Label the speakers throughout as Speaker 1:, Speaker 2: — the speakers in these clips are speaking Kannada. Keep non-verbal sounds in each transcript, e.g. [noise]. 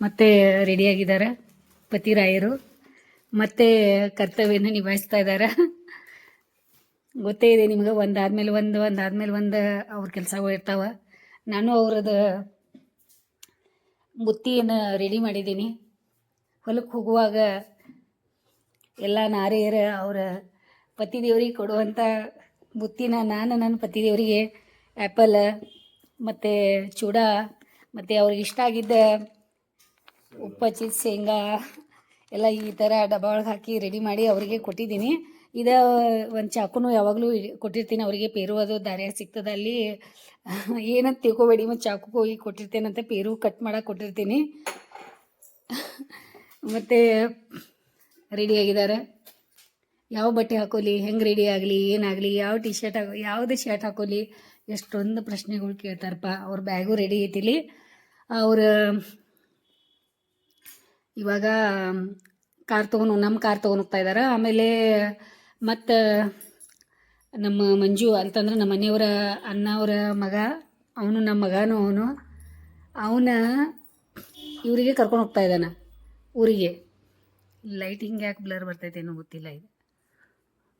Speaker 1: ಮತ್ತೆ ರೆಡಿಯಾಗಿದ್ದಾರೆ ಪತಿರಾಯರು. ಮತ್ತೆ ಕರ್ತವ್ಯನ ನಿಭಾಯಿಸ್ತಾ ಇದ್ದಾರೆ. ಗೊತ್ತೇ ಇದೆ ನಿಮ್ಗೆ, ಒಂದಾದ್ಮೇಲೆ ಒಂದು ಒಂದಾದ್ಮೇಲೆ ಒಂದು ಅವ್ರ ಕೆಲಸಗಳು ಇರ್ತಾವ. ನಾನು ಅವ್ರದ್ದು ಬುತ್ತಿಯನ್ನು ರೆಡಿ ಮಾಡಿದ್ದೀನಿ. ಹೊಲಕ್ಕೆ ಹೋಗುವಾಗ ಎಲ್ಲ ನಾರಿಯರ ಅವರ ಪತಿದೇವರಿಗೆ ಕೊಡುವಂಥ ಬುತ್ತಿನ ನಾನು, ನನ್ನ ಪತಿ ದೇವರಿಗೆ ಆ್ಯಪಲ್ ಮತ್ತು ಚೂಡ, ಮತ್ತು ಅವ್ರಿಗೆ ಇಷ್ಟ ಆಗಿದ್ದ ಉಪ್ಪು ಶೇಂಗಾ ಎಲ್ಲ ಈ ಥರ ಡಬ್ಬ ಒಳಗೆ ಹಾಕಿ ರೆಡಿ ಮಾಡಿ ಅವರಿಗೆ ಕೊಟ್ಟಿದ್ದೀನಿ. ಇದು ಒಂದು ಚಾಕುನು ಯಾವಾಗಲೂ ಕೊಟ್ಟಿರ್ತೀನಿ. ಅವರಿಗೆ ಪೇರು ಅದು ದಾರಿ ಸಿಗ್ತದೆ ಅಲ್ಲಿ. [laughs] ಏನಂತ ತಿಳ್ಕೊಬೇಡಿ ಮತ್ತು ಚಾಕು ಹೋಗಿ ಕೊಟ್ಟಿರ್ತೇನಂತ ಪೇರು ಕಟ್ ಮಾಡಕ್ಕೆ ಕೊಟ್ಟಿರ್ತೀನಿ. [laughs] ಮತ್ತು ರೆಡಿಯಾಗಿದ್ದಾರೆ ಯಾವ ಬಟ್ಟೆ ಹಾಕೋಲಿ, ಹೆಂಗೆ ರೆಡಿ ಆಗಲಿ ಏನಾಗಲಿ ಯಾವ ಟಿ ಶರ್ಟ್ ಹಾಕೋ, ಯಾವುದೇ ಶರ್ಟ್ ಹಾಕೋಲಿ, ಎಷ್ಟೊಂದು ಪ್ರಶ್ನೆಗಳು ಕೇಳ್ತಾರಪ್ಪ. ಅವ್ರ ಬ್ಯಾಗು ರೆಡಿ ಐತಿಲಿ. ಅವ್ರ ಇವಾಗ, ಕಾರ್ ತೊಗೊಂಡು ನಮ್ಮ ಕಾರ್ ತೊಗೊಂಡು ಹೋಗ್ತಾ ಇದ್ದಾರೆ ಆಮೇಲೆ ಮತ್ತು, ನಮ್ಮ ಮಂಜು ಅಂತಂದ್ರೆ ನಮ್ಮ ಮನೆಯವರ ಅಣ್ಣ ಅವರ ಮಗ, ಅವನು ನಮ್ಮ ಮಗನೂ ಅವನು. ಅವನ ಇವರಿಗೆ ಕರ್ಕೊಂಡು ಹೋಗ್ತಾ ಇದ್ದಾನೆ ಊರಿಗೆ. ಲೈಟಿಂಗ್ ಯಾಕೆ ಬ್ಲರ್ ಬರ್ತೈತೇನೋ ಗೊತ್ತಿಲ್ಲ ಇದು.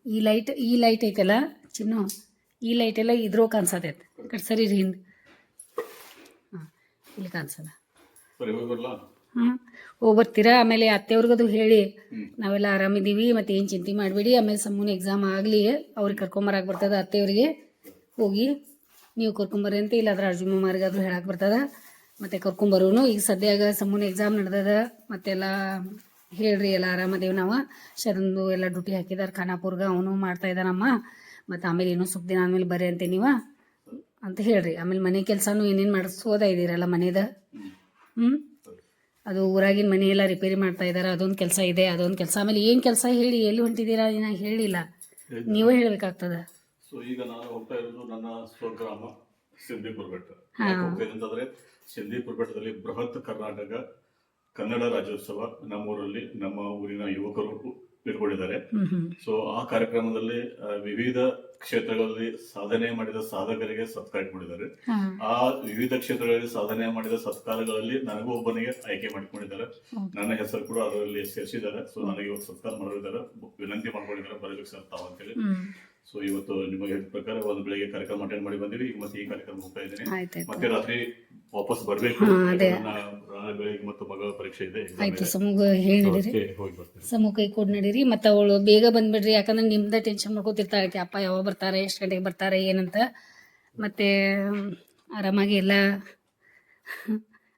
Speaker 1: ಈ ಲೈಟ್ ಈ ಲೈಟ್ ಐತಲ್ಲ ಚಿನ್ನು, ಈ ಲೈಟ್ ಎಲ್ಲ ಇದ್ರೋ ಕಾಣಿಸತೈತೆ. ಕಡೆ ಸರಿ ಹಿಂದೆ. ಹಾಂ, ಇಲ್ಲಿ ಕಾಣಿಸಲ್ಲ
Speaker 2: ಸರಿ ಹೋಗಿ ಬರ್ಲಾ
Speaker 1: ಹ್ಞೂ ಹೋಗಿ ಬರ್ತೀರಾ ಆಮೇಲೆ ಅತ್ತೆಯವ್ರಿಗದು ಹೇಳಿ. ನಾವೆಲ್ಲ ಆರಾಮಿದ್ದೀವಿ ಮತ್ತೆ ಏನು ಚಿಂತೆ ಮಾಡಬೇಡಿ. ಆಮೇಲೆ ಸಮೂನ ಎಕ್ಸಾಮ್ ಆಗಲಿ ಅವ್ರಿಗೆ ಕರ್ಕೊಂಬರಾಕ್ ಬರ್ತದೆ ಅತ್ತೆಯವ್ರಿಗೆ. ಹೋಗಿ ನೀವು ಕರ್ಕೊಂಬರ್ರಿ ಅಂತ ಇಲ್ಲಾದ್ರೆ ಅರ್ಜುನ್ ಮಾರ್ಗಾದ್ರೂ ಹೇಳಕ್ಕೆ ಬರ್ತದೆ. ಮತ್ತು ಕರ್ಕೊಂಬರೋನು. ಈಗ ಸದ್ಯಾಗ ಸಮೂನ ಎಕ್ಸಾಮ್ ನಡೆದದ. ಮತ್ತೆಲ್ಲ ಹೇಳ್ರಿ ಎಲ್ಲ ಆರಾಮದೇವ್ ನಾವು. ಶರಂದು ಎಲ್ಲ ಡ್ಯೂಟಿ ಹಾಕಿದಾರೆ ಖಾನಾಪುರ್ಗೆ. ಅವನು ಮಾಡ್ತಾ ಇದ್ದಾನಮ್ಮ. ಮತ್ತು ಆಮೇಲೆ ಏನೋ ಸುಪ್ ದಿನ ಆಮೇಲೆ ಬರ್ರಿ ಅಂತೆ ನೀವ. ಅಂತ ಹೇಳ್ರಿ. ಆಮೇಲೆ ಮನೆ ಕೆಲಸನೂ ಏನೇನು ಮಾಡಿಸೋದ ಇದೀರಲ್ಲ ಮನೇದ? ಹ್ಞೂ ಅದು ಊರಾಗಿನ ಮನೆ ಎಲ್ಲ ರಿಪೇರಿ ಮಾಡ್ತಾ ಇದ್ದಾರೆ ಅದೊಂದು ಕೆಲಸ ಇದೆ ಅದೊಂದು ಕೆಲಸ. ಆಮೇಲೆ ಏನು ಕೆಲಸ ಹೇಳಿ ಎಲ್ಲಿ ಹೊಂಟಿದ್ದೀರಾ ನಾ ಹೇಳಿಲ್ಲ. ನೀವೇ ಹೇಳಬೇಕಾಗ್ತದ?
Speaker 2: ಸೊ ಈಗ ನಾನು ಹೋಗ್ತಾ ಇರೋದು ನನ್ನ ಸ್ವಗ್ರಾಮ ಸಿಂಧಿಪುರ ಬೆಟ್ಟ. ಹೋಗ್ತಾ ಅಂತಂದ್ರೆ ಸಿಂಧಿಪುರ ಬೆಟ್ಟದಲ್ಲಿ ಬೃಹತ್ ಕರ್ನಾಟಕ ಕನ್ನಡ ರಾಜ್ಯೋತ್ಸವ ನಮ್ಮೂರಲ್ಲಿ ನಮ್ಮ ಊರಿನ ಯುವಕರು ಇಟ್ಕೊಂಡಿದ್ದಾರೆ. ಸೊ ಆ ಕಾರ್ಯಕ್ರಮದಲ್ಲಿ ವಿವಿಧ ಕ್ಷೇತ್ರಗಳಲ್ಲಿ ಸಾಧನೆ ಮಾಡಿದ ಸಾಧಕರಿಗೆ ಸತ್ಕಾರ ಮಾಡಿದ್ದಾರೆ. ಆ ವಿವಿಧ ಕ್ಷೇತ್ರಗಳಲ್ಲಿ ಸಾಧನೆ ಮಾಡಿದ ಸತ್ಕಾರಗಳಲ್ಲಿ ನನಗೂ ಒಬ್ಬನಿಗೆ ಆಯ್ಕೆ ಮಾಡಿಕೊಂಡಿದ್ದಾರೆ. ನನ್ನ ಹೆಸರು ಕೂಡ ಅದರಲ್ಲಿ ಸೇರಿಸಿದ್ದಾರೆ. ಸೊ ನನಗೆ ಇವತ್ತು ಸತ್ಕಾರ ಮಾಡಿದ್ದಾರೆ ವಿನಂತಿ ಮಾಡ್ಕೊಂಡಿದ್ದಾರೆ. ಬರಬೇಕು ಸರ್ ತಾವು ಅಂತೇಳಿ. ಸೊ ಇವತ್ತು ನಿಮಗೆ ಹೇಳಿದ ಪ್ರಕಾರ ಒಂದು ಬೆಳಿಗ್ಗೆ ಕಾರ್ಯಕ್ರಮ ಅಟೆಂಡ್ ಮಾಡಿ ಬಂದಿವಿ ಈಗ ಮತ್ತೆ ಈ ಕಾರ್ಯಕ್ರಮ ಹೋಗ್ತಾ ಇದ್ದೀನಿ. ಮತ್ತೆ ರಾತ್ರಿ ವಾಪಸ್ ಬರಬೇಕು. ನಾಳೆ ಬೆಳಿಗ್ಗೆ ಮತ್ತು ಮಗಳ ಪರೀಕ್ಷೆ ಇದೆ
Speaker 1: ಆಯ್ತು
Speaker 2: ಇದೆ.
Speaker 1: ಸಮೂಹ
Speaker 2: ಹೋಗಿ ಬರ್ತೀನಿ.
Speaker 1: ಕೈ ಕೊಡ್ ನಡೀರಿ ಮತ್ತು ಅವಳು ಬೇಗ ಬಂದ್ಬಿಡ್ರಿ ಯಾಕಂದ್ರೆ ನಿಮ್ದ ಟೆನ್ಷನ್ ಮಾಡ್ಕೋತಿರ್ತಾಳೆ ಆಕೆ ಅಪ್ಪ ಯಾವಾಗ ಬರ್ತಾರೆ ಎಷ್ಟು ಗಂಟೆಗೆ ಬರ್ತಾರೆ ಏನಂತ. ಮತ್ತೆ ಆರಾಮಾಗಿ ಎಲ್ಲ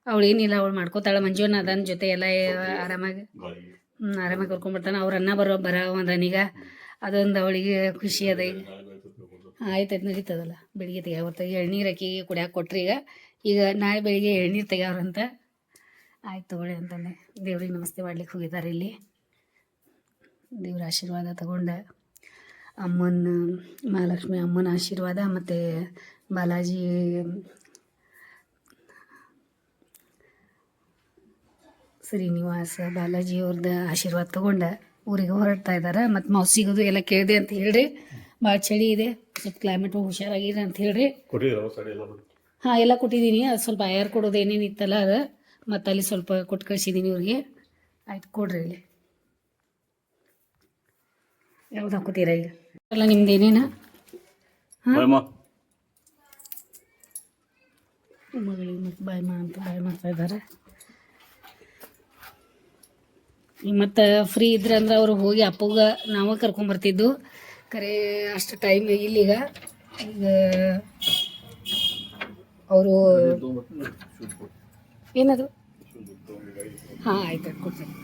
Speaker 1: ಅವಳು ಏನಿಲ್ಲ ಅವಳು ಮಾಡ್ಕೋತಾಳೆ ಮಂಜುನ ಅದನ್ನ ಜೊತೆ ಎಲ್ಲ ಆರಾಮಾಗಿ.
Speaker 2: ಹ್ಮ್
Speaker 1: ಹ್ಞೂ ಆರಾಮಾಗಿ ಕರ್ಕೊಂಡ್ಬರ್ತಾನೆ ಅವ್ರ ಅನ್ನ ಬರೋ ಬರ ಅದನೀಗ ಅದೊಂದು ಅವಳಿಗೆ ಖುಷಿ ಅದ. ಈಗ. ಆಯ್ತಾಯ್ತು ನಡೀತದಲ್ಲ. ಬೆಳಿಗ್ಗೆ ತೆಗಿಯಾವತ್ತ ಎಳ್ನೀರು ಅಕ್ಕಿಗೆ ಕುಡಿಯಾಕೆ ಕೊಟ್ರಿ ಈಗ. ಈಗ ನಾಳೆ ಬೆಳಿಗ್ಗೆ ಎಳ್ನೀರು ತೆಗಿಯವ್ರಂತ ಆಯ್ತು ತಗೊಳ್ಳಿ ಅಂತಂದೆ. ದೇವ್ರಿಗೆ ನಮಸ್ತೆ ಮಾಡ್ಲಿಕ್ಕೆ ಹೋಗಿದ್ದಾರೆ ಇಲ್ಲಿ. ದೇವ್ರ ಆಶೀರ್ವಾದ ತಗೊಂಡೆ ಅಮ್ಮನ ಮಹಾಲಕ್ಷ್ಮಿ ಅಮ್ಮನ ಆಶೀರ್ವಾದ ಮತ್ತು ಬಾಲಾಜಿ ಶ್ರೀನಿವಾಸ ಬಾಲಾಜಿ ಅವ್ರದ್ದು ಆಶೀರ್ವಾದ ತಗೊಂಡ ಊರಿಗೆ ಹೊರಡ್ತಾ ಇದ್ದಾರೆ ಮತ್ತು ಮೌಸಿಗದು ಎಲ್ಲ ಕೇಳಿದೆ ಅಂತ ಹೇಳ್ರಿ. ಭಾಳ ಚಳಿ ಇದೆ. ಸ್ವಲ್ಪ ಕ್ಲೈಮೇಟ್ ಹುಷಾರಾಗಿದೆ ಅಂತ ಹೇಳ್ರಿ. ಹಾಂ ಎಲ್ಲ ಕೊಟ್ಟಿದ್ದೀನಿ. ಅದು ಸ್ವಲ್ಪ ಆಯಾರ್ ಕೊಡೋದು ಏನೇನು ಇತ್ತಲ್ಲ ಅದು. ಮತ್ತು ಅಲ್ಲಿ ಸ್ವಲ್ಪ ಕೊಟ್ಟು ಕಳಿಸಿದ್ದೀನಿ ಇವ್ರಿಗೆ. ಆಯ್ತು ಕೊಡ್ರಿ ಇಲ್ಲಿ. ಯಾವ್ದು ಹಾಕೋತೀರಾ ಈಗ? ಅಲ್ಲ ನಿಮ್ದು ಏನೇನ? ಮಗಳಿಗೆ ಮತ್ತು ಬಾಯ್ ಮಾ ಅಂತ ಬಾಯ್ ಮಾಡ್ತಾ ಇದ್ದಾರೆ ಮತ್ತು ಫ್ರೀ ಇದ್ರೆ ಅಂದ್ರೆ ಅವ್ರು ಹೋಗಿ ಅಪ್ಪಗ ನಾವೇ ಕರ್ಕೊಂಬರ್ತಿದ್ದು ಕರೆ ಅಷ್ಟು ಟೈಮ್ ಇಲ್ಲಿಗ. ಈಗ ಅವರು ಏನದು ಹಾಂ, ಆಯ್ತು ಕೊಡ್ತೀನಿ.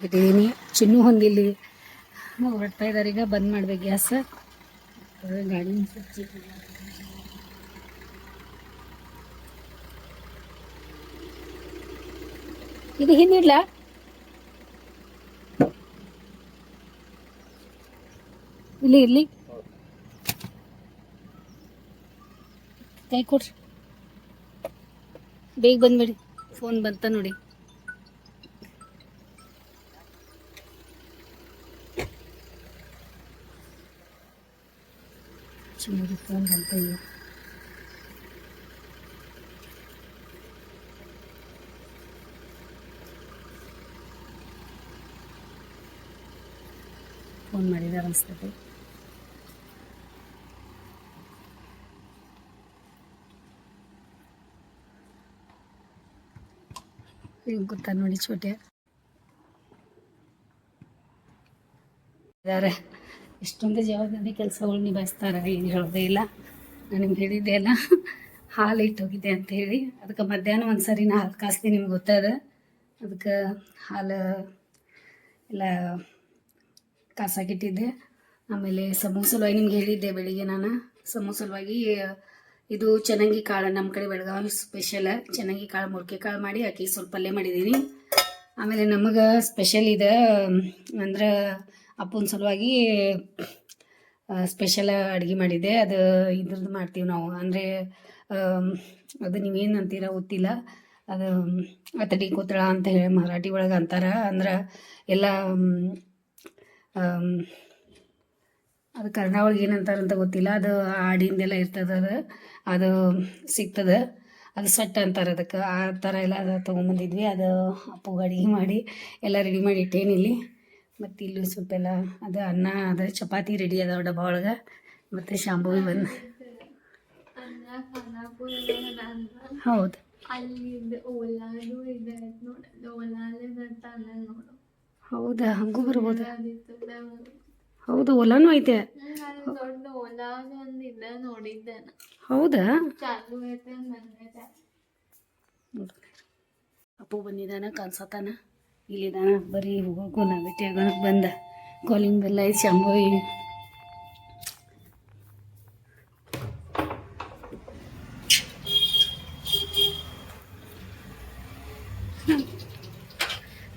Speaker 1: ಇಟ್ಟಿದ್ದೀನಿ ಚಿನ್ನು ಹೊಂದಿಲ್ಲಿ. ಹೊರಡ್ತಾ ಇದ್ದಾರೆ ಈಗ ಬಂದ್ ಮಾಡ್ಬೇಕು ಗ್ಯಾಸ್. ಗಾಡಿ ಇದು ಹಿಂದಿಡ್ಲಾ? ಇಲ್ಲಿ ಇರ್ಲಿ. ಕೈ ಕೊಡ್ರಿ. ಬೇಗ ಬಂದ್ಬಿಡಿ. ಫೋನ್ ಬಂತ ನೋಡಿ. ಫೋನ್ ಬಂತ ಫೋನ್ ಮಾಡಿದಾರೆ ಅನಿಸ್ತದೆ ಈಗ ಗೊತ್ತಾ ನೋಡಿ ಚೋಟೆ? ಇದ್ದಾರೆ ಇಷ್ಟೊಂದು ಜವಾಬ್ದಾರಿ ಕೆಲಸಗಳು ನಿಭಾಯಿಸ್ತಾರೆ, ಏನು ಹೇಳೋದೇ ಇಲ್ಲ. ನಾನು ನಿಮ್ಗೆ ಹೇಳಿದ್ದೆ ಅಲ್ಲ, ಹಾಲು ಇಟ್ಟೋಗಿದೆ ಅಂತ ಹೇಳಿ. ಅದಕ್ಕೆ ಮಧ್ಯಾಹ್ನ ಒಂದು ಸರಿ ನಾ ಹಾಲು ಕಾಸ್ತಿ ನಿಮ್ಗೆ ಗೊತ್ತದ. ಅದಕ್ಕೆ ಹಾಲು ಎಲ್ಲ ಕಾಸಾಕಿಟ್ಟಿದ್ದೆ. ಆಮೇಲೆ ಸಮೂಹ ಸಲುವಾಗಿ ನಿಮ್ಗೆ ಹೇಳಿದ್ದೆ ಬೆಳಿಗ್ಗೆ ನಾನು. ಸಮೂಹ ಸಲುವಾಗಿ ಇದು ಚೆನ್ನಂಗಿ ಕಾಳು ನಮ್ಮ ಕಡೆ ಬೆಳಗಾವಿ ಸ್ಪೆಷಲ್ ಚೆನ್ನಂಗಿ ಕಾಳು ಮೊಳಕೆ ಕಾಳು ಮಾಡಿ ಹಾಕಿ ಸ್ವಲ್ಪ ಪಲ್ಯ ಮಾಡಿದ್ದೀನಿ ಆಮೇಲೆ ನಮಗೆ ಸ್ಪೆಷಲ್ ಇದೆ ಅಂದ್ರೆ ಅಪ್ಪನ ಸಲುವಾಗಿ ಸ್ಪೆಷಲ್ ಅಡುಗೆ ಮಾಡಿದ್ದೆ. ಅದು ಇದ್ರದ್ದು ಮಾಡ್ತೀವಿ ನಾವು. ಅಂದರೆ ಅದು ನೀವೇನು ಅಂತೀರ ಗೊತ್ತಿಲ್ಲ. ಅದು ಅತಡಿ ಕೂತಳ ಅಂತ ಹೇಳಿ ಮರಾಠಿ ಒಳಗೆ ಅಂತಾರೆ. ಅಂದ್ರೆ ಎಲ್ಲ ಅದು ಕರ್ನಾವಳಿಗೆ ಒಳಗೆ ಏನಂತಾರೆ ಅಂತ ಗೊತ್ತಿಲ್ಲ. ಅದು ಆಡಿಂದೆಲ್ಲ ಇರ್ತದೆ ಅದು. ಅದು ಸಿಗ್ತದೆ. ಅದು ಸಟ್ ಅಂತಾರೆ ಅದಕ್ಕೆ. ಆ ಥರ ಎಲ್ಲ ಅದು ತೊಗೊಂಬಂದಿದ್ವಿ. ಅದು ಅಪ್ಪು ಅಡುಗೆ ಮಾಡಿ ಎಲ್ಲ ರೆಡಿ ಮಾಡಿ ಇಟ್ಟೇನಿಲ್ಲಿ ಮತ್ತು ಇಲ್ಲಿ ಸ್ವಲ್ಪ ಎಲ್ಲ ಅದು ಅನ್ನ ಅದು ಚಪಾತಿ ರೆಡಿ ಅದಾವ ಡಬ್ಬ ಒಳಗೆ. ಮತ್ತು ಶಾಂಪೂ ಬಂದು. ಹೌದು. ಹೌದಾ? ಹಂಗೂ ಬರ್ಬೋದು. ಹೌದು ಹೊಲನೂ ಐತೆ.
Speaker 3: ದೊಡ್ಡ ಓಲಾದ ಒಂದ್ ಇದೆ ನೋಡಿದ್ದೆ
Speaker 1: ಹೌದಾ?
Speaker 3: ಚಾಲು ಐತೆ ಬಂದೈತೆ
Speaker 1: ಅಪ್ಪು ಬಂದಿದ್ದಾನ ಕನ್ಸತಾನ ಇಲ್ಲಿದಾನ ಬರೀ ಹೋಗೋಕು ನಾ ಭೇಟಿ ಬಂದ. ಕಾಲಿಂಗ್ ಬೆಲ್ಲ ಐತೆ ಶಾಂಭವಿ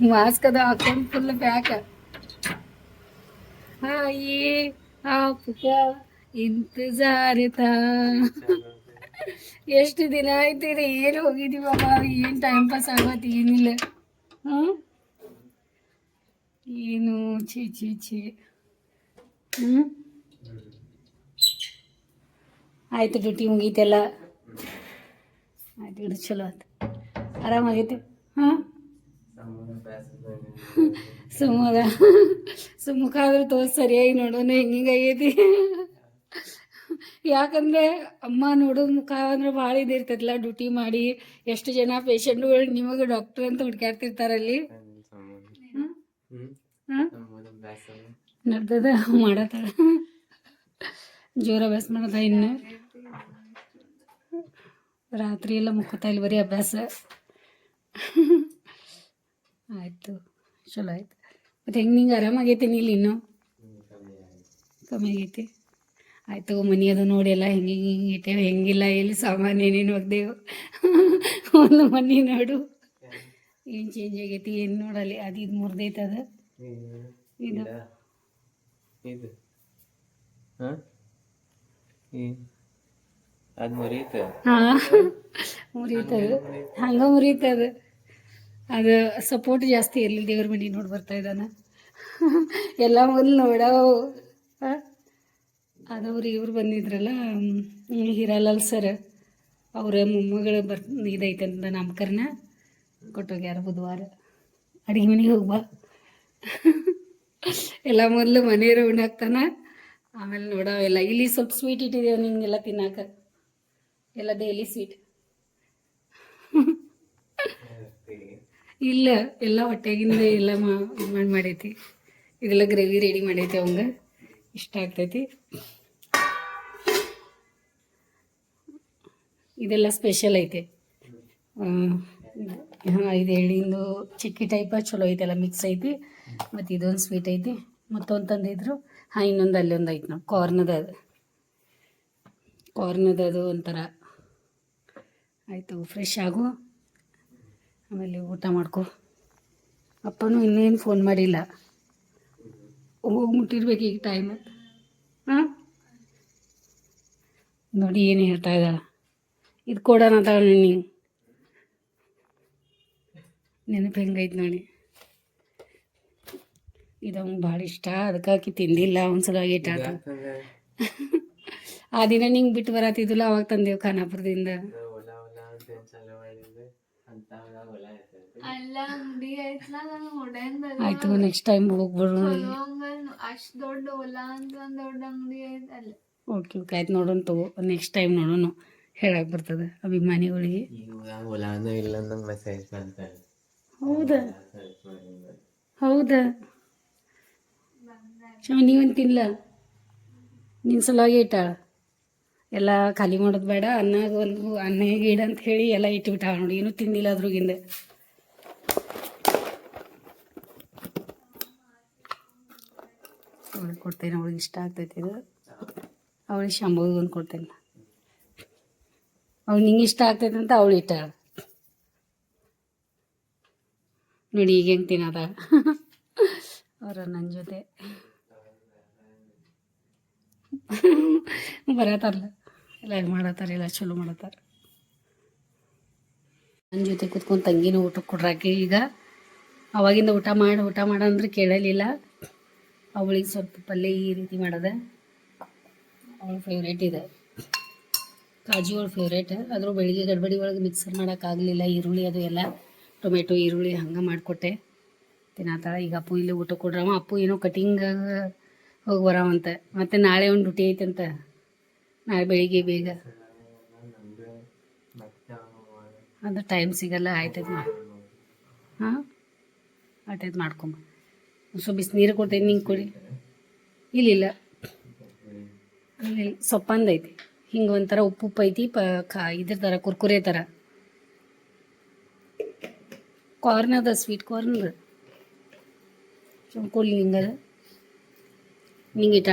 Speaker 1: ಮಾಸ್ಕ್ ಅದು ಹಾಕೊಂಡು ಫುಲ್ ಬ್ಯಾಕ್ हाँ ये आपका इंतजार था ಎಷ್ಟು ದಿನ ಆಯ್ತು ರೀ ಏನು ಹೋಗಿದೀವಮ್ಮ ಏನು ಟೈಮ್ ಪಾಸ್ ಆಗತ್ತೆ ಏನಿಲ್ಲ ಹ್ಞೂ ಏನು ಛೀ ಛೀ ಛೀ ಹ್ಞೂ ಆಯ್ತು ಡ್ಯೂಟಿ ಮುಗೀತೆಲ್ಲ ಆಯ್ತು ಬಿಡು ಚಲೋ ಆಯ್ತು ಆರಾಮಾಗೈತೆ ಹಾಂ [laughs] ಸುಮ್ಮದ ಸುಮ್ಮುಖ ಆದ್ರೆ ತೋರ್ ಸರಿಯಾಗಿ ನೋಡೋಣ ಹಿಂಗಾಗೈತಿ ಯಾಕಂದ್ರೆ ಅಮ್ಮ ನೋಡೋದು ಮುಖ ಅಂದ್ರೆ ಭಾಳ ಇದಿರ್ತೈತಲ್ಲ ಡ್ಯೂಟಿ ಮಾಡಿ ಎಷ್ಟು ಜನ ಪೇಷಂಟ್ಗಳು ನಿಮಗೆ ಡಾಕ್ಟರ್ ಅಂತ? ಹ್ಮ್? ನಡ್ದದ ಮಾಡತ್ತಾಳ. ಜೋರ ಅಭ್ಯಾಸ ಮಾಡದ ಇನ್ನು. ರಾತ್ರಿ ಎಲ್ಲ ಇಲ್ಲಿ ಬರೀ ಅಭ್ಯಾಸ. ಆಯಿತು, ಚಲೋ ಆಯ್ತು. ಮತ್ತು ಹೆಂಗೆ ನಿಂಗೆ ಆರಾಮಾಗೈತೆ ನೀಲಿ ಇನ್ನು? ಕಮ್ಮಿ ಆಗೈತಿ. ಆಯ್ತು ಮನೆ ಅದು ನೋಡಿ ಎಲ್ಲ ಹೆಂಗೆ ಹಿಂಗೆ ಇಟ್ಟೇವೆ ಹೆಂಗಿಲ್ಲ ಎಲ್ಲಿ ಸಾಮಾನ್ಯ ಏನೇನು ಒಗ್ದೇವು. [laughs] ಒಂದು ಮನೆ ನೋಡು. ಏನು ಚೇಂಜ್ ಆಗೈತಿ ಏನು ನೋಡಲಿ ಅದು ಇದು ಮುರಿದೈತೆ ಅದು. ಇದು.
Speaker 4: ಇದು. ಹಾ? ಅದು ಮುರಿಯುತ್ತೆ.
Speaker 1: ಹಾಂ. ಹಂಗೆ ಅದು. ಸಪೋರ್ಟ್ ಜಾಸ್ತಿ ಇರಲಿ ದೇವ್ರ ಮನೆ ನೋಡಿ ಬರ್ತಾ ಇದ್ದಾನೆ. ಎಲ್ಲ ಮೊದಲು ನೋಡವು ಅದವ್ರು ಇವ್ರು ಬಂದಿದ್ರಲ್ಲ ಹೀರಾಲಾಲ್ ಸರ್, ಅವರ ಮೊಮ್ಮಗಳು ಬರ್, ಇದೈತೆ ಅಂತ ನಾಮಕರಣ. ಕೊಟ್ಟೋಗ್ಯಾರ ಬುಧವಾರ. ಅಡುಗೆ ಮನೆಗೆ ಹೋಗ್ಬಾ ಎಲ್ಲ ಮೊದಲು ಮನೆ ರೌಂಡ್ ಆಮೇಲೆ ಆಮೇಲೆ ನೋಡವೆಲ್ಲ ಇಲ್ಲಿ ಸ್ವಲ್ಪ ಸ್ವೀಟ್ ಇಟ್ಟಿದ್ದೇವೆ ನಿಮಗೆಲ್ಲ ತಿನ್ನಾಕ. ಎಲ್ಲ ಡೈಲಿ ಸ್ವೀಟ್ ಇಲ್ಲ, ಎಲ್ಲ ಹೊಟ್ಟೆಗಿಂದ ಎಲ್ಲ ಮಾಡಿ ಮಾಡೈತಿ. ಇದೆಲ್ಲ ಗ್ರೇವಿ ರೆಡಿ ಮಾಡೈತಿ ಅವಂಗ. ಇಷ್ಟ ಆಗ್ತೈತಿ. ಇದೆಲ್ಲ ಸ್ಪೆಷಲ್ ಐತೆ. ಇದು ಎಳ್ಳಿಂದು ಚಿಕ್ಕಿ ಟೈಪ ಚಲೋ ಐತೆಲ್ಲ ಮಿಕ್ಸ್ ಐತಿ. ಮತ್ತು ಇದೊಂದು ಸ್ವೀಟ್ ಐತಿ. ಮತ್ತೊಂದು ತಂದಿದ್ರು, ಹಾಂ, ಇನ್ನೊಂದು ಅಲ್ಲೊಂದು ಐತೆ ನಾವು ಕಾರ್ನದ ಅದು. ಕಾರ್ನದ ಅದು ಒಂಥರ. ಆಯಿತು ಫ್ರೆಶ್ ಆಗು. ಆಮೇಲೆ ಊಟ ಮಾಡ್ಕೊ. ಅಪ್ಪನೂ ಇನ್ನೇನು ಫೋನ್ ಮಾಡಿಲ್ಲ. ಹೋಗಿ ಮುಟ್ಟಿರ್ಬೇಕು ಈಗ ಟೈಮ್ ಹಾಂ? ನೋಡಿ ಏನು ಹೇಳ್ತಾ ಇದ್ದಾಳೆ. ಇದು ಕೊಡೋಣ ತಗೊಳ್ಳಿ ನೀವು ನೆನಪು ಹೆಂಗೈತೆ ನೋಡಿ. ಇದು ಅವ್ನಿಗೆ ಭಾಳ ಇಷ್ಟ. ಅದಕ್ಕೆ ಆಕಿ ತಿಂದಿಲ್ಲ ಅವ್ನ ಸಲುವಾಗಿ ಇಟ್ಟಾತ ಆ ದಿನ ನಿಂಗೆ ಬಿಟ್ಟು ಬರತ್ತಿದ್ದಿಲ್ಲ ಅವಾಗ ತಂದೇವು ಖಾನಾಪುರದಿಂದ. ಆಯ್ತು ನೆಕ್ಸ್ಟ್ ಟೈಮ್ ಹೋಗ್ಬಿಡು
Speaker 3: ಅಷ್ಟ್ ದೊಡ್ಡ ಹೊಲ ಅಂತ ಒಂದ್ ದೊಡ್ಡ ಅಂಗಡಿ ಐತ್ ಅಲ್ಲ.
Speaker 1: ಓಕೆ ಓಕೆ ಆಯ್ತು ನೋಡೋಣ ತಗೋ. ನೆಕ್ಸ್ಟ್ ಟೈಮ್ ನೋಡೋಣ. ಹೇಳಕ್ ಬರ್ತದೆ ಅಭಿಮಾನಿಗಳಿಗೆ.
Speaker 4: ಹೊಲಾನು ಇಲ್ಲ ಅಂದಂಗೆ ಮೆಸೇಜ್ ಮಾಡ್ತಾರೆ.
Speaker 1: ಹೌದಾ? ಹೌದಾ? ಶಮ ನೀವಂತಿಲ್ಲ ನಿನ್ನ ಸಲುವಾಗಿ ಇಟ್ಟಾಳ ಎಲ್ಲ ಖಾಲಿ ಮಾಡೋದು ಬೇಡ ಅನ್ನಾಗ ಒಂದು ಅನ್ನ ಗೀಡ ಅಂತ ಹೇಳಿ ಎಲ್ಲ ಇಟ್ಬಿಟ್ಟಾಳ ನೋಡಿ. ಏನೂ ತಿಂದಿಲ್ಲ ಅದ್ರಗಿಂದ ಅವಳಿಗೆ ಕೊಡ್ತೇನೆ ಅವಳಿಗೆ ಇಷ್ಟ ಆಗ್ತೈತಿ ಇದು. ಅವಳಿಗೆ ಶಂಭುಗೆ ಒಂದು ಕೊಡ್ತೇನೆ. ಅವ್ಳು ನಿಂಗೆ ಇಷ್ಟ ಆಗ್ತೈತೆ ಅಂತ ಅವಳು ಇಟ್ಟಾಳ. ನೋಡಿ, ಈಗ ಹೆಂಗೆ ತಿನ್ನೋದ ಅವರ ನನ್ನ ಜೊತೆ. ಬರತ್ತಾರಲ್ಲ? ಎಲ್ಲ ಇದು ಮಾಡತ್ತಾರ, ಎಲ್ಲ ಚಲೋ ಮಾಡತ್ತಾರ. ನನ್ನ ಜೊತೆ ಕುತ್ಕೊಂಡು ತಂಗಿನ ಊಟಕ್ಕೆ ಕೊಡ್ರಾಕಿ ಈಗ. ಅವಾಗಿಂದ ಊಟ ಮಾಡಿ, ಊಟ ಮಾಡಂದ್ರೆ ಕೇಳಲಿಲ್ಲ. ಅವಳಿಗೆ ಸ್ವಲ್ಪ ಪಲ್ಯ ಈ ರೀತಿ ಮಾಡೋದ. ಅವಳ ಫೇವ್ರೇಟ್ ಇದೆ. ಕಾಜು ಅವಳ ಫೇವ್ರೇಟ್ ಆದರೂ ಬೆಳಿಗ್ಗೆ ಗಡ್ಬಡಿ ಒಳಗೆ ಮಿಕ್ಸರ್ ಮಾಡೋಕ್ಕಾಗಲಿಲ್ಲ ಈರುಳ್ಳಿ ಅದು ಎಲ್ಲ ಟೊಮೆಟೊ ಈರುಳ್ಳಿ ಹಂಗೆ ಮಾಡಿಕೊಟ್ಟೆ. ತಿನ್ನತ್ತಾಳ ಈಗ ಅಪ್ಪು ಇಲ್ಲಿ ಊಟ ಕೊಡ್ರವ ಅಪ್ಪು ಏನೋ ಕಟಿಂಗ್ ಹೋಗಿ ಬರಾವಂತ ಮತ್ತು ನಾಳೆ ಒಂದು ಡ್ಯೂಟಿ ಐತಂತ ನಾಳೆ ಬೆಳಿಗ್ಗೆ ಬೇಗ. ಅದು ಟೈಮ್ ಸಿಗಲ್ಲ ಆಯ್ತೈತೆ ಹಾ? ಆಯ್ತೈತೆ ಮಾಡ್ಕೊಂಬ ಸ್ವಲ್ಪ ಬಿಸಿನೀರು ಕೊಡ್ತೇನೆ, ನಿಂಗೆ ಕೊಡಿ. ಇಲ್ಲಿಲ್ಲ. ಸೊಪ್ಪಂದು ಸೊಪ್ಪಂದೈತಿ. ಹಿಂಗೆ ಒಂಥರ ಉಪ್ಪು ಉಪ್ಪು ಐತಿ ಪ, ಕಾ, ಇದ್ರ ಥರ, ಕುರ್ಕುರೆ ಥರ. ಕಾರ್ನ್ ಅದ ಸ್ವೀಟ್ ಕಾರ್ನ್ ಅದ. ಕೊಡ್ಲಿ ನಿಂಗದ ನಿಂಗೆ ಇಟ್ಟ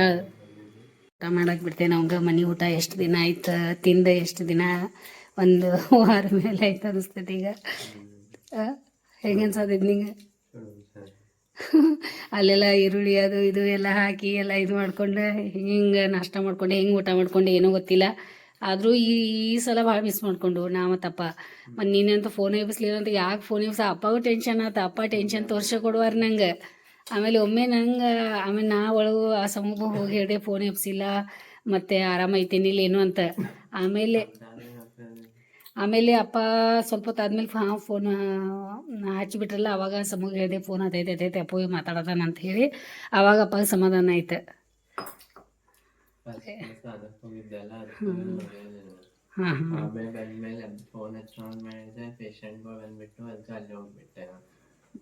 Speaker 1: ಊಟ ಮಾಡಕ್ಕೆ ಬಿಡ್ತೇನೆ ಅವಂಗ, ಮನೆ ಊಟ ಎಷ್ಟು ದಿನ ಆಯ್ತು, ತಿಂದ ಎಷ್ಟು ದಿನ, ಒಂದು ವಾರ ಮೇಲೆ ಆಯ್ತು ಅನಿಸ್ತೈತಿ ಈಗ. ಹೆಂಗೆ ಅನ್ಸತೈತಿ ನಿಂಗೆ? [laughs] ಅಲ್ಲೆಲ್ಲ ಈರುಳ್ಳಿ ಅದು ಇದು ಎಲ್ಲ ಹಾಕಿ ಎಲ್ಲ ಇದು ಮಾಡ್ಕೊಂಡು ಹಿಂಗೆ ನಾಷ್ಟ ಮಾಡ್ಕೊಂಡು, ಹೆಂಗೆ ಊಟ ಮಾಡ್ಕೊಂಡು ಏನೂ ಗೊತ್ತಿಲ್ಲ. ಆದರೂ ಈ ಈ ಸಲ ಭಾಳ ಮಿಸ್ ಮಾಡ್ಕೊಂಡು ನಾ ಮತ್ತಪ್ಪ ಮತ್ತು ನೀನಂತ ಫೋನ್ ಎಬ್ಬಿಸ್ಲಿಲ್ಲ ಅಂತ ಯಾಕೆ ಫೋನ್ ಎಬ್ಸ ಅಪ್ಪಗೂ ಟೆನ್ಷನ್ ಆತ, ಅಪ್ಪ ಟೆನ್ಷನ್ ತೋರ್ಸೇ ಕೊಡುವಾರ ನಂಗೆ. ಆಮೇಲೆ ಒಮ್ಮೆ ನಂಗೆ, ಆಮೇಲೆ ನಾ ಒಳಗು ಆ ಸಮೂಹ ಹೋಗಿ ಹೇಳಿದೆ ಫೋನ್ ಎಬ್ಸಿಲ್ಲ, ಮತ್ತು ಆರಾಮೈತೇನಿಲ್ಲ ಏನು ಅಂತ. ಆಮೇಲೆ ಆಮೇಲೆ ಅಪ್ಪ ಸ್ವಲ್ಪ ಹೊತ್ತು ಆದ್ಮೇಲೆ ಫಾ ಫೋನ್ ಹಚ್ಚಿಬಿಟ್ರಲ್ಲ ಅವಾಗ ಸಮೂಹ ಹೇಳಿದೆ ಫೋನ್ ಅದೈತೆ ಅದೈತೆ ಅಪ್ಪ ಮಾತಾಡೋದಾನ ಅಂತ ಹೇಳಿ ಅವಾಗ ಅಪ್ಪಗೆ ಸಮಾಧಾನ ಆಯ್ತು.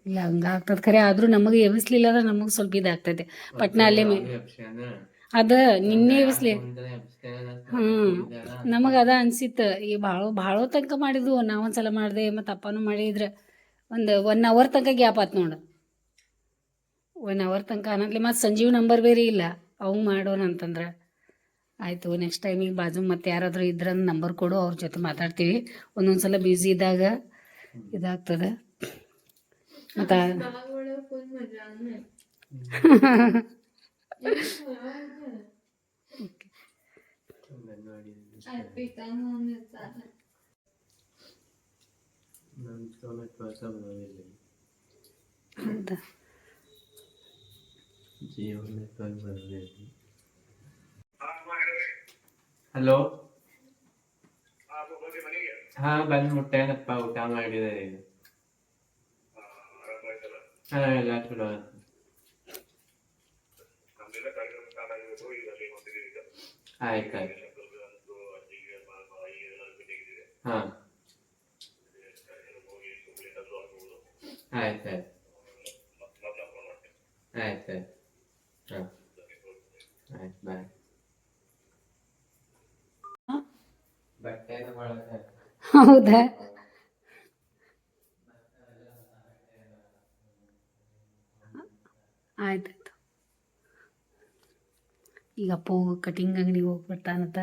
Speaker 1: ಇಲ್ಲ ಹಂಗಾಗ್ತದೆ. ಖರೆ ಆದ್ರೂ ನಮಗೆ ಎಬ್ಬಿಸ್ಲಿಲ್ಲ ಅಂದ್ರೆ ನಮಗೆ ಸ್ವಲ್ಪ ಇದಾಗ್ತೈತೆ ಪಟ್ನ ಅಲ್ಲೇ ಅದ ನಿನ್ನೆ ಬಿಸ್ಲಿ. ಹ್ಮ್. ನಮಗೆ ಅದ ಅನ್ಸಿತ್ತು. ಈ ಭಾಳ ಭಾಳ ತನಕ ಮಾಡಿದ್ವು. ನಾವೊಂದ್ಸಲ ಮಾಡಿದೆ ಮತ್ತು ಅಪ್ಪನೂ ಮಾಡಿದ್ರೆ. ಒಂದು ಒನ್ ಅವರ್ ತನಕ ಗ್ಯಾಪ್ ಆತು ನೋಡು. ಒನ್ ಅವರ್ ತನಕ ಅನ್ನಲಿ ಮತ್ತು ಸಂಜೀವ್ ನಂಬರ್ ಬೇರೆ ಇಲ್ಲ. ಅವಂಗೆ ಮಾಡೋಣ ಅಂತಂದ್ರೆ. ಆಯಿತು ನೆಕ್ಸ್ಟ್ ಟೈಮಿಗೆ ಬಾಜು ಮತ್ತೆ ಯಾರಾದರೂ ಇದ್ರಂದು ನಂಬರ್ ಕೊಡು ಅವ್ರ ಜೊತೆ ಮಾತಾಡ್ತೀವಿ. ಒಂದೊಂದು ಸಲ ಬ್ಯುಸಿ ಇದ್ದಾಗ ಇದಾಗ್ತದೆ. ಮತ್ತು [laughs]
Speaker 4: ಹಲೋ ಹಾ ಬಂದ್ಬಿಟ್ಟೇನಪ್ಪ ಊಟ ಮಾಡಿದೆ ಹಾ ಎಲ್ಲ ಚಲೋ ಆಯ್ತು ಆಯ್ತು ಆಯ್ತು. ಹಾ. ಆಯ್ತು ಆಯ್ತು. ಆಯ್ತು ಆಯ್ತು. ಹಾಂ. ಆಯ್ತು ಬಾಯ್. ಬಟ್ಟೆ
Speaker 1: ಹೌದಾ ಆಯ್ತಾಯ್ತು ಅಪ್ಪು ಕಟಿಂಗ್ ಅಂಗಡಿಗೆ ಹೋಗಿ ಬರ್ತಾನಂತ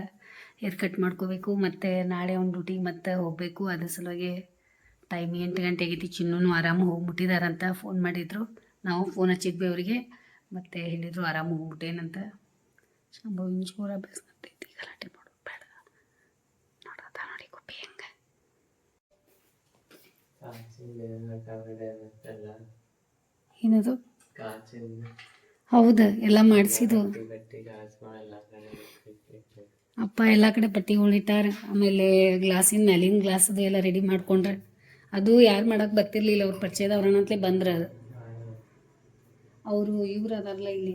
Speaker 1: ಹೇರ್ ಕಟ್ ಮಾಡ್ಕೋಬೇಕು ಮತ್ತು ನಾಳೆ ಒಂದು ಡ್ಯೂಟಿಗೆ ಮತ್ತೆ ಹೋಗಬೇಕು. ಅದ್ರ ಸಲುವಾಗಿ ಟೈಮ್ ಎಂಟು ಗಂಟೆ ಆಗೈತಿ. ಚಿನ್ನೂ ಆರಾಮ ಹೋಗ್ಬಿಟ್ಟಿದಾರಂತ ಫೋನ್ ಮಾಡಿದ್ರು. ನಾವು ಫೋನ್ ಹಚ್ಚಿದ್ವಿ ಅವರಿಗೆ. ಮತ್ತು ಹೇಳಿದರು ಆರಾಮ ಹೋಗ್ಬಿಟ್ಟೇನಂತ ಶಂಭು ಇಂಜೂರ ಅಭ್ಯಾಸ ಮಾಡ್ತೈತಿ ಗಲಾಟೆ ಮಾಡೋದು ಬೇಡ. ನೋಡೋದ ನೋಡಿ ಗುಬ್ಬಿ ಹೆಂಗೆ. ಏನದು? ಹೌದು, ಎಲ್ಲ
Speaker 4: ಇಟ್ಟಿರ್ತೀವಿ.
Speaker 1: ಅಪ್ಪ ಎಲ್ಲ ಕಡೆ ಪಟ್ಟಿ ಉಳಿಟಾರ ಆಮೇಲೆ ಗ್ಲಾಸಿನ ಮ್ಯಾಲಿನ ಗ್ಲಾಸದು ಎಲ್ಲ ರೆಡಿ ಮಾಡ್ಕೊಂಡ್ರೆ. ಅದು ಯಾರು ಮಾಡಕ್ಕೆ ಬರ್ತಿರ್ಲಿಲ್ಲ, ಅವ್ರ ಪರಿಚಯದವ್ರನ್ನಂತಲೇ ಬಂದ್ರ ಅದು. ಅವರು ಇವ್ರು ಅದಾರಲ್ಲ ಇಲ್ಲಿ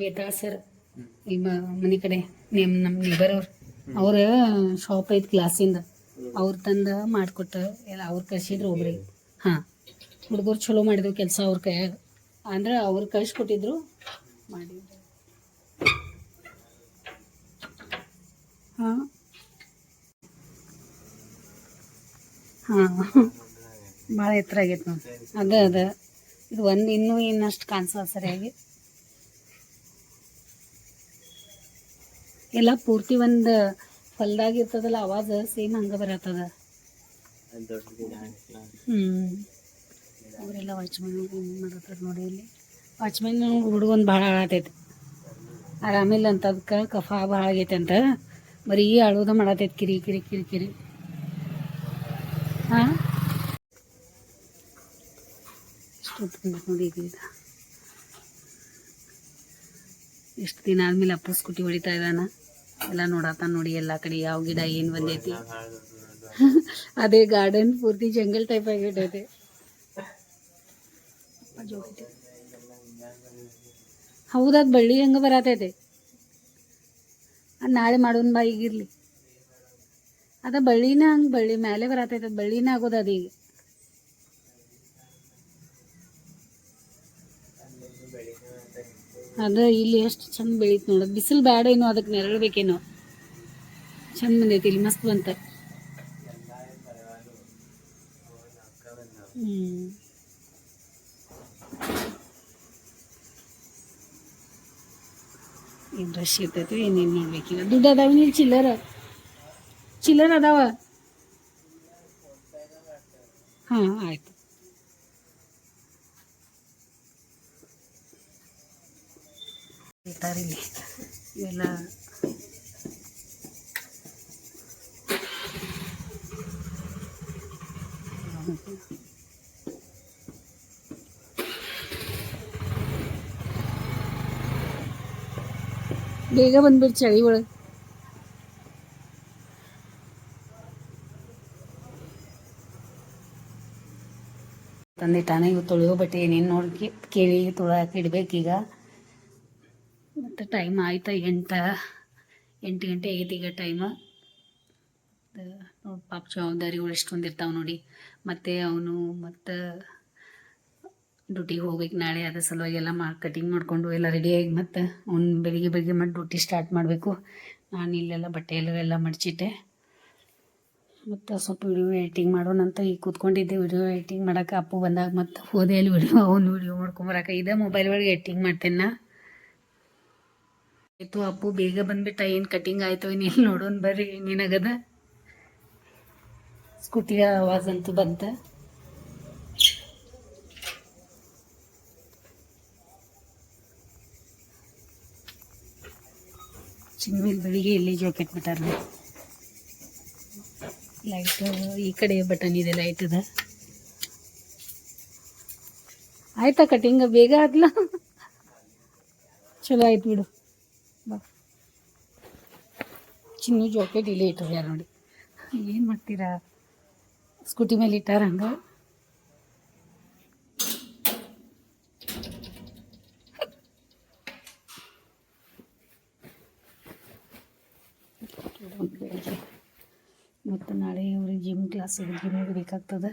Speaker 1: ವೇತಾ ಸರ್, ನಿಮ್ಮ ಮನೆ ಕಡೆ ನಿಮ್ಮ ನಮ್ಮ ನೆಬರವ್ರು ಅವ್ರ. ಶಾಪ್ ಐತೆ ಗ್ಲಾಸಿಂದ. ಅವ್ರು ತಂದು ಮಾಡಿಕೊಟ್ಟ, ಎಲ್ಲ ಅವ್ರು ಕಳ್ಸಿದ್ರು ಒಬ್ರಿಗೆ. ಹಾಂ, ಹುಡುಗರು ಚಲೋ ಮಾಡಿದ್ರು ಕೆಲಸ ಅವ್ರ ಕೈಯಾಗ. ಅಂದ್ರೆ ಅವ್ರು ಕಳಿಸ್ಕೊಟ್ಟಿದ್ರು. ಮಾಡಿದ್ರು ಹಾಂ. ಹಾಂ. ಭಾಳ ಎತ್ತರ ಆಗೈತೆ ನೋಡಿ. ಅದ ಅದ. ಇದು ಒಂದು ಇನ್ನೂ ಇನ್ನಷ್ಟು ಕಾಣಿಸೋ ಸರಿಯಾಗಿ. ಎಲ್ಲ ಪೂರ್ತಿ ಒಂದು ಹೊಲ್ದಾಗ ಇರ್ತದಲ್ಲ ಅವಾಜ ಸೇಮ್ ಹಂಗೆ ಬರತ್ತದ.
Speaker 4: ಹ್ಮ್.
Speaker 1: ಹ್ಞೂ ಅವರೆಲ್ಲ ವಾಚ್ಮನ್ ಮಾಡತ್ತಾರ ನೋಡಿ ಇಲ್ಲಿ. ವಾಚ್ಮನ್ ಹುಡುಗನ್ ಭಾಳ ಆಳತೈತಿ. ಆರಾಮಿಲ್ಲ ಅಂತ ಅದಕ್ಕೆ ಕಫ ಭಾಳ ಆಗೈತೆ ಅಂತ ಬರೀ ಅಳೋದ ಮಾಡತೈತಿ ಕಿರಿ ಕಿರಿ ಕಿರಿ ಕಿರಿ. ಹಾಂ? ನೋಡಿ ಎಷ್ಟು ದಿನ ಆದ್ಮೇಲೆ ಅಪ್ಪ ಸ್ಕೂಟಿ ಹೊಡಿತಾ ಇದ್ದಾನ. ಎಲ್ಲ ನೋಡತ್ತಾನ ನೋಡಿ ಎಲ್ಲ ಕಡೆ ಯಾವ ಗಿಡ ಏನು ಬಂದೈತಿ. [laughs] ಅದೇ ಗಾರ್ಡನ್ ಪೂರ್ತಿ ಜಂಗಲ್ ಟೈಪ್ ಹೌದದು ಬಳ್ಳಿ ಹೆಂಗ ಬರತೈತೆ? ಅದ್ ನಾಳೆ ಮಾಡೋನ್ ಬಾ ಅದ ಬಳ್ಳಿನ ಹಂಗೆ ಬಳ್ಳಿ ಮೇಲೆ ಬರತೈತೆ, ಅದ್ ಬಳ್ಳಿನ ಆಗೋದು ಅದೀಗ ಅದ ಇಲ್ಲಿ ಎಷ್ಟು ಚಂದ ಬೆಳೀತು ನೋಡೋದು ಬಿಸಿಲು ಬೇಡ ಏನು ಅದಕ್ಕೆ ನೆರಳು ಬೇಕೇನೋ ಚಂದ ಬಂದೈತಿ ಇಲ್ಲಿ, ಮಸ್ತ್ ಬಂತ. ಹ್ಮ್. ಏನು ರಶ್ ಇರ್ತೈತಿ ಏನೇನು ನೋಡ್ಬೇಕಿಲ್ಲ ದುಡ್ಡು ಅದಾವ ನೀನು ಚಿಲ್ಲರ? ಚಿಲ್ಲರ್ ಅದಾವ? ಹಾಂ ಆಯ್ತು. ಇವೆಲ್ಲ ಬೇಗ ಬಂದ್ಬಿಟ್ಟು ಚಳಿ ಒಳಗೆ. ತಂದಿಟ್ಟಾನ ಇವು ತೊಳೆಯೋ ಬಟ್ಟೆ ಏನೇನು ನೋಡಿ ಕೇಳಿ ತೊಳಕ್ಕೆ ಇಡ್ಬೇಕೀಗ ಮತ್ತು ಟೈಮ್ ಆಯ್ತಾ ಎಂಟ, ಎಂಟು ಗಂಟೆ ಆಗೈತಿ ಈಗ ಟೈಮ ನೋಡಿ ಪಾಪ ಜವಾಬ್ದಾರಿಗಳು ಎಷ್ಟೊಂದಿರ್ತಾವೆ ನೋಡಿ. ಮತ್ತು ಅವನು ಮತ್ತು ಡ್ಯೂಟಿಗೆ ಹೋಗ್ಬೇಕು ನಾಳೆ, ಅದ್ರ ಸಲುವಾಗಿ ಎಲ್ಲ ಮಾ ಕಟಿಂಗ್ ಮಾಡಿಕೊಂಡು ಎಲ್ಲ ರೆಡಿಯಾಗಿ ಮತ್ತು ಅವ್ನು ಬೆಳಿಗ್ಗೆ ಬೆಳಿಗ್ಗೆ ಮತ್ತು ಡ್ಯೂಟಿ ಸ್ಟಾರ್ಟ್ ಮಾಡಬೇಕು. ನಾನು ಇಲ್ಲೆಲ್ಲ ಬಟ್ಟೆ ಎಲ್ಲ ಎಲ್ಲ ಮಡಚಿಟ್ಟೆ. ಮತ್ತು ಸ್ವಲ್ಪ ವಿಡಿಯೋ ಎಡಿಟಿಂಗ್ ಮಾಡೋಣ ಅಂತ ಈಗ ಕೂತ್ಕೊಂಡಿದ್ದೆ. ವಿಡಿಯೋ ಎಡಿಟಿಂಗ್ ಮಾಡೋಕೆ ಅಪ್ಪು ಬಂದಾಗ ಮತ್ತು ಹೋದೆ ಅಲ್ಲಿ ವಿಡಿಯೋ ಅವ್ನು ವಿಡಿಯೋ ಮಾಡ್ಕೊಂಬರಕ್ಕೆ. ಇದೇ ಮೊಬೈಲ್ ಒಳಗೆ ಎಡಿಟಿಂಗ್ ಮಾಡ್ತೇನೆ ನಾ. ಆಯಿತು ಅಪ್ಪು, ಬೇಗ ಬಂದುಬಿಟ್ಟ. ಏನು ಕಟಿಂಗ್ ಆಯಿತು ಏನು ನೋಡೋಣ ಬರ್ರಿ. ಏನೇನಾಗದ? ಸ್ಕೂಟಿಯ ಆವಾಜ್ ಅಂತೂ ಬಂತ. ಚಿನ್ಮೇಲೆ ಬೆಳಿಗ್ಗೆ ಇಲ್ಲಿ ಜಾಕೆಟ್ ಬಿಟ್ಟಾರ ಲೈಟ್ ಈ ಕಡೆ ಬಟನ್ ಇದೆ ಲೈಟ್ ಇದೆ ಆಯ್ತಾ ಕಟಿಂಗ್ ಬೇಗ ಆದ್ಲ? ಚಲೋ ಆಯ್ತು ಬಿಡು. ಬಾ. ಚಿನ್ನು ಜಾಕೆಟ್ ಇಲ್ಲೇ ಇಟ್ಟವ್ಯಾರ ನೋಡಿ. ಏನು ಮಾಡ್ತೀರಾ? ಸ್ಕೂಟಿ ಮೇಲೆ ಇಟ್ಟಾರ ಹಂಗ ಮತ್ತು ನಾಳೆ ಅವ್ರಿಗೆ ಜಿಮ್ ಕ್ಲಾಸ್ ಜಿಮ್ಮಿಗೆ ಬೇಕಾಗ್ತದೆ.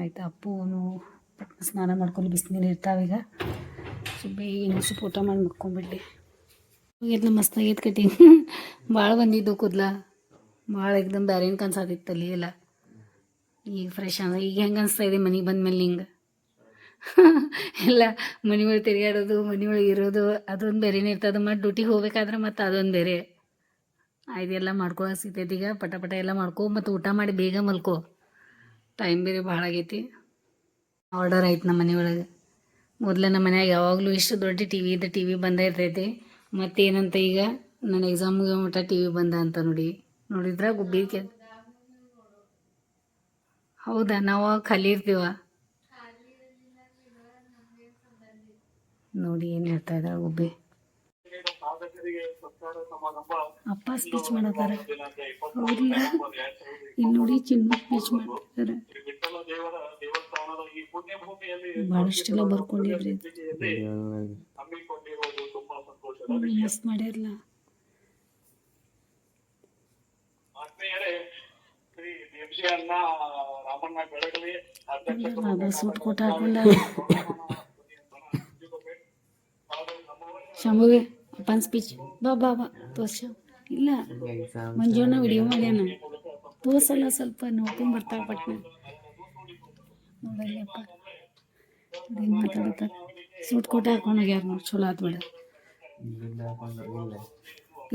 Speaker 1: ಆಯ್ತು, ಅಪ್ಪುನು ಸ್ನಾನ ಮಾಡ್ಕೊಂಡು ಬಿಸಿನೀರು ಇರ್ತಾವೀಗ ಸೊ, ಬೇಗ ಸ್ವಲ್ಪ ಊಟ ಮಾಡಿ ಮಕ್ಕೊಂಬಿಡ್ಲಿ. ಮಸ್ತ್ ಆಗೈತೆ ಕಟಿಂಗ್ ಭಾಳ ಬಂದಿದ್ದು ಕೂದಲ. ಭಾಳ ಎಕ್ದಮ್ ಬೇರೆನ ಕನ್ಸಾತಿತ್ತು ತಲೆ ಎಲ್ಲ. ಈಗ ಫ್ರೆಶ್ ಅಂದ್ರೆ ಈಗ ಹೆಂಗೆ ಅನಿಸ್ತಾ ಇದೆ ಮನೆಗೆ ಬಂದ್ಮೇಲೆ ಹಿಂಗೆ ಎಲ್ಲ ಮನೆ ಒಳಗೆ ತಿರುಗಾಡೋದು ಮನೆ ಒಳಗೆ ಇರೋದು, ಅದೊಂದು ಬೇರೆನೇ ಇರ್ತದೆ. ಮತ್ತು ಡ್ಯೂಟಿಗೆ ಹೋಗ್ಬೇಕಾದ್ರೆ ಮತ್ತು ಅದೊಂದು ಬೇರೆ. ಇದೆಲ್ಲ ಮಾಡ್ಕೊ ಸಿಗ್ತೈತಿ ಈಗ. ಪಟ ಪಟ ಎಲ್ಲ ಮಾಡ್ಕೊ ಮತ್ತು ಊಟ ಮಾಡಿ ಬೇಗ ಮಲ್ಕೋ. ಟೈಮ್ ಬೇರೆ ಭಾಳ ಆಗೈತಿ. ಆರ್ಡರ್ ಆಯ್ತು ನಮ್ಮ ಮನೆಯೊಳಗೆ ಮೊದಲೇ ನಮ್ಮ ಮನ್ಯಾಗ ಯಾವಾಗಲೂ ಇಷ್ಟು ದೊಡ್ಡ ಟಿ ವಿ ಇದ್ದ ಟಿ ವಿ ಬಂದ ಇರ್ತೈತಿ. ಮತ್ತೇನಂತ ಈಗ ನನ್ನ ಎಕ್ಸಾಮ್ಗೆ ಮಟ್ಟ ಟಿ ವಿ ಬಂದ ಅಂತ ನೋಡಿ. ನೋಡಿದ್ರ ಗುಬ್ಬಿ ಕೆ ಹೌದಾ? ನಾವು ಖಾಲಿ ಇರ್ತೀವ? ನೋಡಿ ಏನು ಹೇಳ್ತಾ ಇದ್ದಾರೆ ಒಬ್ಬೆ ಅಪ್ಪ ಸ್ಪೀಚ್ ಮಾಡತಾರೆ. ಹೌದಿಲ್ಲ ಇಲ್ಲಿ ನೋಡಿ ಚಿನ್ನ ಸ್ಪೀಚ್ ಮಾಡ್ತಿದ್ದಾರೆ. ಭಾಳಷ್ಟೆಲ್ಲ ಬರ್ಕೊಂಡಿದ್ರಿ ಮಿಸ್ ಮಾಡಿರಲ್ಲ.
Speaker 5: ಆತ್ಮೀಯರೇ ಶ್ರೀ ದೇವಸಿ ಅಣ್ಣ ರಾಮಣ್ಣ ಬೆಳಗಲಿ
Speaker 1: ಬಾಬಾ ಸೂಟ್ ಕೋಟ್ ಹಾಕೊಂಡ ಶಂಭುಗೆ ಅಪ್ಪನ ಸ್ಪೀಚ್ ಬಾ ಬಾ ಬಾ, ತೋರ್ಸ. ಇಲ್ಲ ಮಂಜುಣ್ಣ ವಿಡಿಯೋ ಮಾಡ್ಯಾನ. ತೋರ್ಸಲ್ಲ ಸ್ವಲ್ಪ, ನೋಡ್ಕೊಂಡು ಬರ್ತಾಳ ಪಟ್ನ. ನೋಡಲ್ಲಪ್ಪ ಏನು ಮಾತಾಡತ್ತಾರ ಸೂಟ್ ಕೋಟ್ ಹಾಕೊಂಡು ಹೋಗ್ಯಾರ ನೋಡಿ, ಚಲೋ ಆತ್ ಬಿಡ.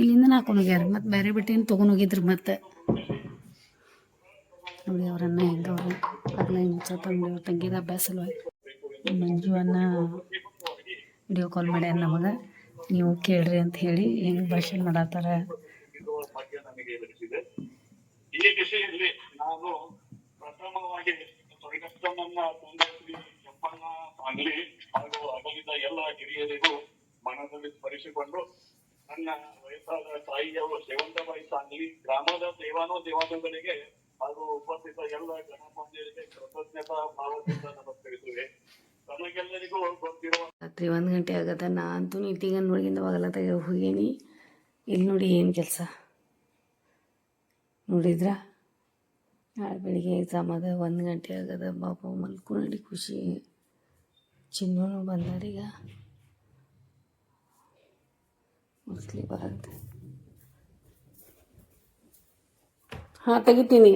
Speaker 4: ಇಲ್ಲಿಂದ ಹಾಕೊಂಡು
Speaker 1: ಹೋಗ್ಯಾರ, ಮತ್ತೆ ಬೇರೆ ಬಿಟ್ಟೇನು ತೊಗೊಂಡು ಹೋಗಿದ್ರು ಮತ್ತೆ. ನೋಡಿ ಅವ್ರನ್ನ ಹೆಂಗವ್ರು ಅದನ್ನ ಮುಚ್ಚತ್ತ ತಂಗಿದ ಅಭ್ಯಾಸ ಅಲ್ವ ಮಂಜು ಅನ್ನ ವಿಡಿಯೋ ಕಾಲ್ ಮಾಡ್ಯಾರ ನಮಗೆ. ನೀವು ಕೇಳ್ರಿ ಅಂತ ಹೇಳಿ ಹೆಂಗ್ ಭಾಷಣ ಮಾಡತ್ತಾರ?
Speaker 5: ಈ ದಿಶೆಯಲ್ಲಿ ನಾನು ಪ್ರಥಮವಾಗಿ ತಂದೆ ಶ್ರೀ ಕೆಂಪಣ್ಣ ಸಾಂಗ್ಲಿ ಹಾಗೂ ಅಗಲಿದ ಎಲ್ಲ ಹಿರಿಯರಿಗೂ ಮನದಲ್ಲಿ ಸ್ಮರಿಸಿಕೊಂಡು ನನ್ನ ವಯಸ್ಸಾದ ತಾಯಿಯವರು ಸೇವಂತಬಾಯಿ ಸಾಂಗ್ಲಿ, ಗ್ರಾಮದ ದೇವಾನು ದೇವಾನುಗಳಿಗೆ ಹಾಗೂ ಉಪಸ್ಥಿತ ಎಲ್ಲ ಗಣಮಾನ್ಯರಿಗೆ ಕೃತಜ್ಞತಾ ಭಾವದಿಂದ ನಮಸ್ಕರಿಸುವೆ.
Speaker 1: ರಾತ್ರಿ ಒಂದು ಗಂಟೆ ಆಗದ ನಾ ಅಂತೂ ಇಟ್ಟಿಗೆ ನೋಡಿಗಿಂದ ಬಾಗಲ ತೆಗೆ ಹೋಗೀನಿ. ಇಲ್ಲಿ ನೋಡಿ ಏನು ಕೆಲಸ? ನೋಡಿದ್ರ? ನಾಳೆ ಬೆಳಿಗ್ಗೆ ಎಕ್ಸಾಮ್ ಅದ, ಒಂದು ಗಂಟೆ ಆಗದ ಬಾಬು ಮಲ್ಕು ನೋಡಿ ಖುಷಿ. ಚಿನ್ನೂ ಬಂದಾರೀಗ ಮುಸ್ಲಿ ಬರುತ್ತೆ ಹಾಂ, ತೆಗಿತೀನಿ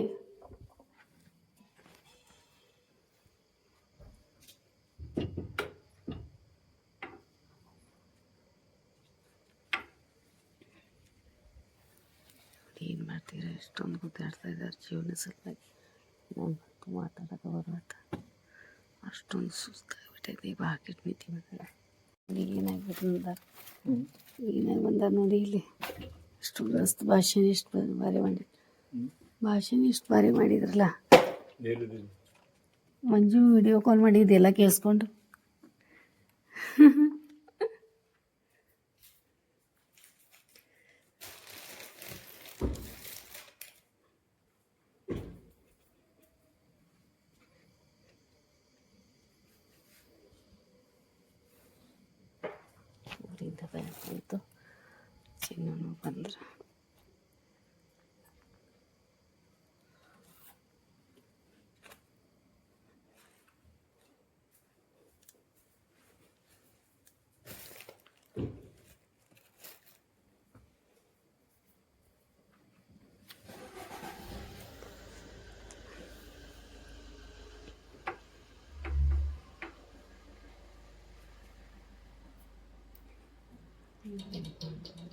Speaker 1: ಏನು ಎಷ್ಟೊಂದು ಗುದ್ದಾಡ್ತಾ ಇದ್ದಾರೆ ಜೀವನ ಸಲುವಾಗಿ ನಂಗಂತೂ ಮಾತಾಡೋಕೆ ಬರುವಂತ ಅಷ್ಟೊಂದು ಸುಸ್ತಾಗ್ಬಿಟ್ಟೈತೆ ಬಾಕೆಟ್ ಮಿತಿ ಬಂದ ಏನಾಗ್ಬಿಟ್ಟು ಏನಾಗಿ ಬಂದ ನೋಡಿ ಇಲ್ಲಿ ಅಷ್ಟು ಮಸ್ತ್ ಭಾಷೆನ ಎಷ್ಟು ಬಾರಿ ಮಾಡಿ ಭಾಷೆನ ಎಷ್ಟು ಬಾರಿ ಮಾಡಿದ್ರಲ್ಲ. ಮಂಜು ವಿಡಿಯೋ ಕಾಲ್ ಮಾಡಿದ್ದೆಲ್ಲ ಕೇಳಿಸ್ಕೊಂಡು ಊರಿಂದ ಬಂತು ಚಿನ್ನನು ಬಂದ್ರೆ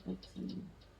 Speaker 1: Mm-hmm.